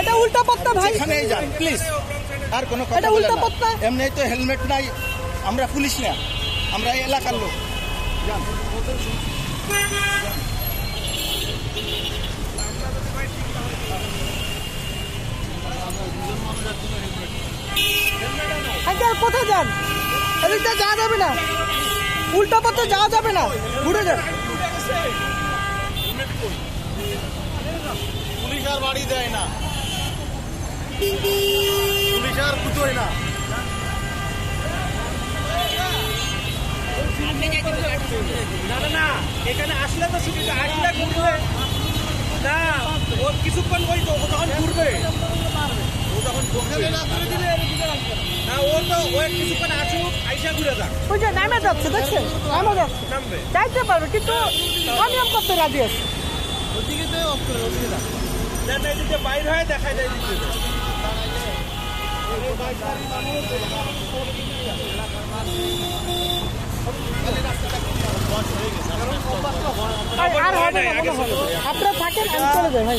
এটা উল্টা পথটা ভাই। এখানেই যান প্লিজ আর কোনো কথা উল্টা। পথ এমনি তো হেলমেট নাই আমরা পুলিশ না আমরা এই এলাকার লোক। যান। আঙ্কেল কোথায় যান? এদিকটা যাওয়া যাবে না। উল্টা পথে যাওয়া যাবে না। ঘুরে যান। পুলিশ আর বাড়ি দেয় না। পুলিশ আর কুতোয় না না না এখানে আসলে তো সুবিধা আসলে ঘুরবে। না ও কিছুক্ষণ ওই তো ও তখন ঘুরবে। ও তখন না ও তো ও কিছুক্ষণ আসুক আইসা ঘুরে যাক। ওই যে নামে যাচ্ছে দেখছেন? নামে যাচ্ছে। নামবে। যাইতে পারবে কিন্তু অনিয়ম করতে রাজি আছে। দেন এদিকে বাইর হয় দেখা যায় দিচ্ছে ভাই, আর হবে না মনে হয় আপনারা থাকেন চলে ভাই।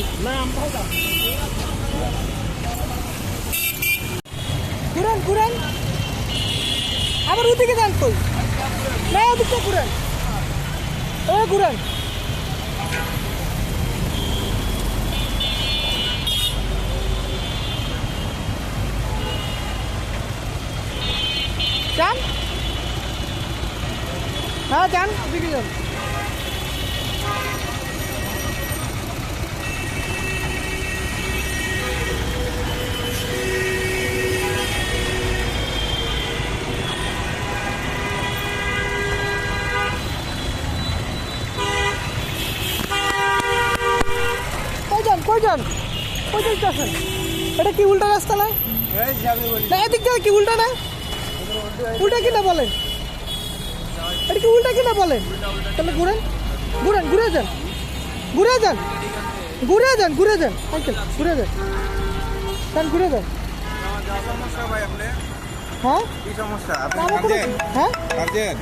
ঘুরেন ঘুরেন। আবার ওদিকে যান কই? না ওদিকে ঘুরেন। ও ঘুরেন। যান হ্যাঁ যান ওদিকে যান এটা কি উল্টা রাস্তা না এদিক কি উল্টা না? উল্টা কিনা বলেন। এটা কি উল্টা কিনা বলেন? তাহলে ঘুরেন। ঘুরেন ঘুরে যান। ঘুরে যান। ঘুরে যান ঘুরে যান। আঙ্কেল ঘুরে যান। যান ঘুরে যান। হ্যাঁ? হ্যাঁ?